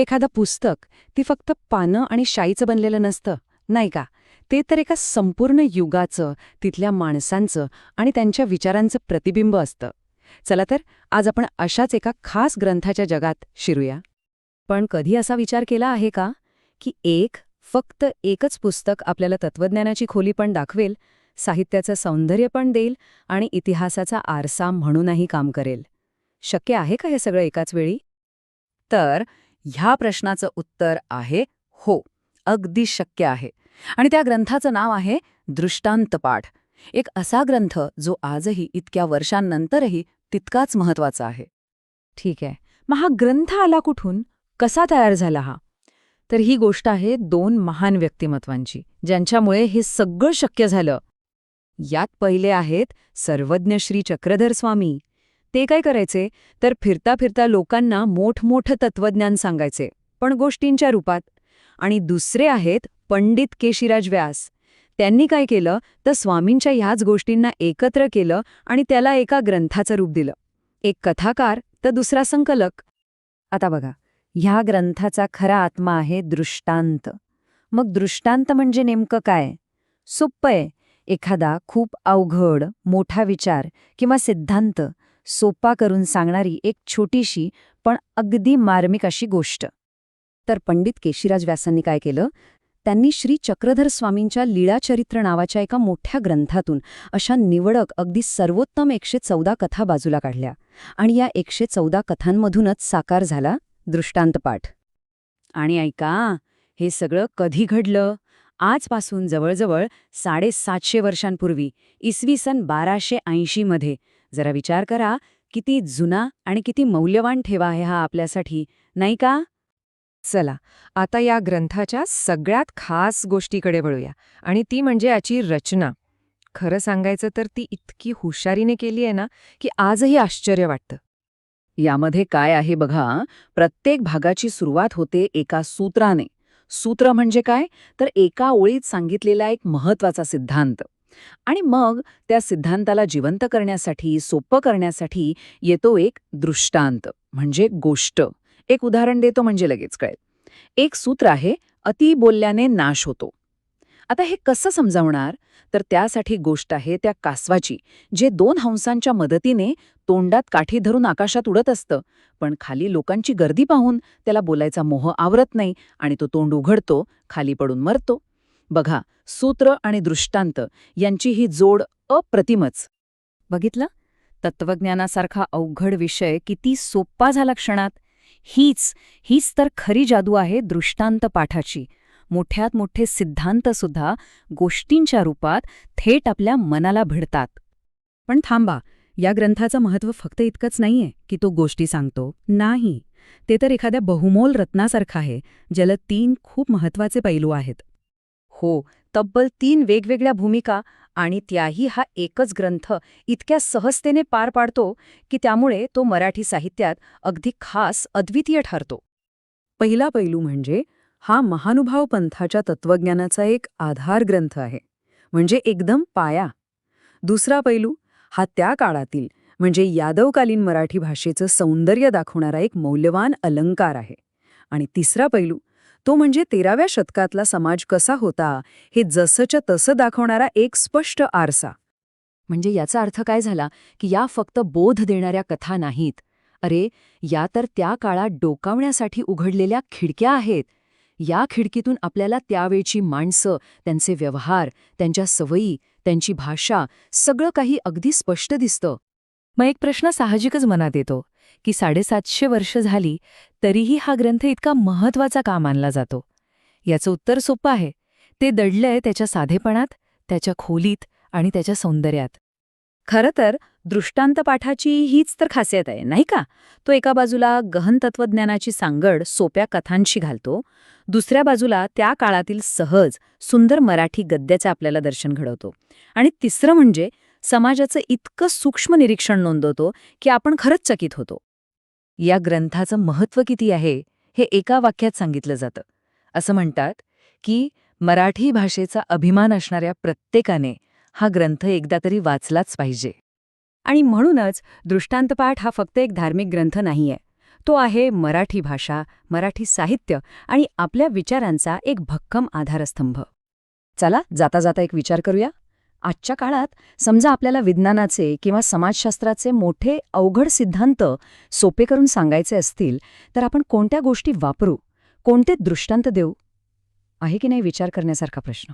एखादं पुस्तक ती फक्त पानं आणि शाईचं बनलेलं नसतं नाही का? ते तर एका संपूर्ण युगाचं तिथल्या माणसांचं आणि त्यांच्या विचारांचं प्रतिबिंब असतं. चला तर आज आपण अशाच एका खास ग्रंथाच्या जगात शिरूया. पण कधी असा विचार केला आहे का? की एक फक्त एकच पुस्तक आपल्याला तत्वज्ञानाची खोली पण दाखवेल साहित्याचं सौंदर्य पण देईल आणि इतिहासाचा आरसा म्हणूनही काम करेल. शक्य आहे का हे सगळं एकाच वेळी? तर ह्या प्रश्नाचं उत्तर आहे हो. अगदी शक्य आहे. आणि त्या ग्रंथाचं नाव आहे दृष्टांतपाठ. एक असा ग्रंथ जो आजही इतक्या वर्षांनंतरही तितकाच महत्त्वाचा आहे. ठीक आहे. मग हा ग्रंथ आला कुठून? कसा तयार झाला हा? तर ही गोष्ट आहे दोन महान व्यक्तिमत्वांची ज्यांच्यामुळे हे सगळं शक्य झालं. यात पहिले आहेत सर्वज्ञ श्री चक्रधर स्वामी. ते काय करायचे? तर फिरता फिरता लोकांना मोठमोठं तत्वज्ञान सांगायचे. पण गोष्टींच्या रूपात. आणि दुसरे आहेत पंडित केशिराज व्यास. त्यांनी काय केलं? तर स्वामींच्या ह्याच गोष्टींना एकत्र केलं आणि त्याला एका ग्रंथाचं रूप दिलं. एक कथाकार तर दुसरा संकलक. आता बघा. ह्या ग्रंथाचा खरा आत्मा आहे दृष्टांत. मग दृष्टांत म्हणजे नेमकं काय? सोप्पं आहे. एखादा खूप अवघड मोठा विचार किंवा सिद्धांत सोपा करून सांगणारी एक छोटीशी पण अगदी मार्मिक अशी गोष्ट. तर पंडित केशिराज व्यासांनी काय केलं? त्यांनी श्री चक्रधर स्वामींच्या लीळाचरित्र नावाच्या एका मोठ्या ग्रंथातून अशा निवडक अगदी सर्वोत्तम एकशे चौदा कथा बाजूला काढल्या. आणि या एकशे चौदा कथांमधूनच साकार झाला दृष्टांतपाठ. आणि ऐका हे सगळं कधी घडलं? आजपासून जवळजवळ साडेसातशे वर्षांपूर्वी इसवी सन बाराशे ऐंशीमध्ये जरा विचार करा किती जुना आणि किती मौल्यवान ठेवा आहे हा आपल्यासाठी नाही का? चला आता या ग्रंथाच्या सगळ्यात खास गोष्टीकडे वळूया आणि ती म्हणजे याची रचना. खरं सांगायचं तर ती इतकी हुशारीने केली आहे ना की आजही आश्चर्य वाटतं. यामध्ये काय आहे बघा प्रत्येक भागाची सुरुवात होते एका सूत्राने. सूत्र म्हणजे काय? तर एका ओळीत सांगितलेला एक महत्त्वाचा सिद्धांत. आणि मग त्या सिद्धांताला जिवंत करण्यासाठी सोपं करण्यासाठी येतो एक दृष्टांत म्हणजे गोष्ट. एक उदाहरण देतो म्हणजे लगेच कळेल. एक सूत्र आहे अति बोलल्याने नाश होतो. आता हे कसं समजावणार? तर त्यासाठी गोष्ट आहे त्या कासवाची जे दोन हंसांच्या मदतीने तोंडात काठी धरून आकाशात उडत असतं पण खाली लोकांची गर्दी पाहून त्याला बोलायचा मोह आवरत नाही आणि तो तोंड उघडतो खाली पडून मरतो. बघा सूत्र आणि दृष्टांत यांची ही जोड अप्रतिमच. बघितलं? तत्वज्ञानासारखा अवघड विषय किती सोप्पा झाला क्षणात. हीच हीच तर खरी जादू आहे दृष्टांत पाठाची. मोठ्यात मोठे सिद्धांतसुद्धा गोष्टींच्या रूपात थेट आपल्या मनाला भिडतात. पण थांबा या ग्रंथाचं महत्त्व फक्त इतकंच नाहीये की तो गोष्टी सांगतो. नाही ते तर एखाद्या बहुमोल रत्नासारखं आहे ज्याला तीन खूप महत्त्वाचे पैलू आहेत. हो तब्बल तीन वेगवेगळ्या भूमिका आणि त्याही हा एकच ग्रंथ इतक्या सहजतेने पार पाडतो की त्यामुळे तो मराठी साहित्यात अगदी खास अद्वितीय ठरतो. पहिला पैलू म्हणजे हा महानुभाव पंथाच्या तत्वज्ञानाचा एक आधार ग्रंथ आहे म्हणजे एकदम पाया. दुसरा पैलू हा त्या काळातील म्हणजे यादवकालीन मराठी भाषेचं सौंदर्य दाखवणारा एक मौल्यवान अलंकार आहे. आणि तिसरा पैलू तो म्हणजे तेराव्या शतकातला समाज कसा होता हे जसंच्या तसं दाखवणारा एक स्पष्ट आरसा. म्हणजे याचा अर्थ काय झाला की या फक्त बोध देणाऱ्या कथा नाहीत. अरे या तर त्या काळात डोकावण्यासाठी उघडलेल्या खिडक्या आहेत. या खिडकीतून आपल्याला त्यावेळची माणसं त्यांचे व्यवहार त्यांच्या सवयी त्यांची भाषा सगळं काही अगदी स्पष्ट दिसतं. मग एक प्रश्न साहजिकच मनात येतो. की साडेसातशे वर्ष झाली तरीही हा ग्रंथ इतका महत्त्वाचा का मानला जातो? याचं उत्तर सोपं आहे. ते दडलंय त्याच्या साधेपणात त्याच्या खोलीत आणि त्याच्या सौंदर्यात. खरं तर दृष्टांत पाठाची हीच तर खासियत आहे नाही का? तो एका बाजूला गहन तत्वज्ञानाची सांगड सोप्या कथांशी घालतो दुसऱ्या बाजूला त्या काळातील सहज सुंदर मराठी गद्याचं आपल्याला दर्शन घडवतो. आणि तिसरं म्हणजे समाजाचं इतकं सूक्ष्म निरीक्षण नोंदवतो की आपण खरंच चकित होतो. या ग्रंथाचं महत्त्व किती आहे हे एका वाक्यात सांगितलं जातं. असं म्हणतात की मराठी भाषेचा अभिमान असणाऱ्या प्रत्येकाने हा ग्रंथ एकदा तरी वाचलाच पाहिजे. आणि म्हणूनच दृष्टांतपाठ हा फक्त एक धार्मिक ग्रंथ नाहीये. तो आहे मराठी भाषा मराठी साहित्य आणि आपल्या विचारांचा एक भक्कम आधारस्तंभ. चला जाता जाता एक विचार करूया. आजच्या काळात समजा आपल्याला विज्ञानाचे किंवा समाजशास्त्राचे मोठे अवघड सिद्धांत सोपे करून सांगायचे असतील तर आपण कोणत्या गोष्टी वापरू? कोणते दृष्टांत देऊ? आहे की नाही विचार करण्यासारखा प्रश्न?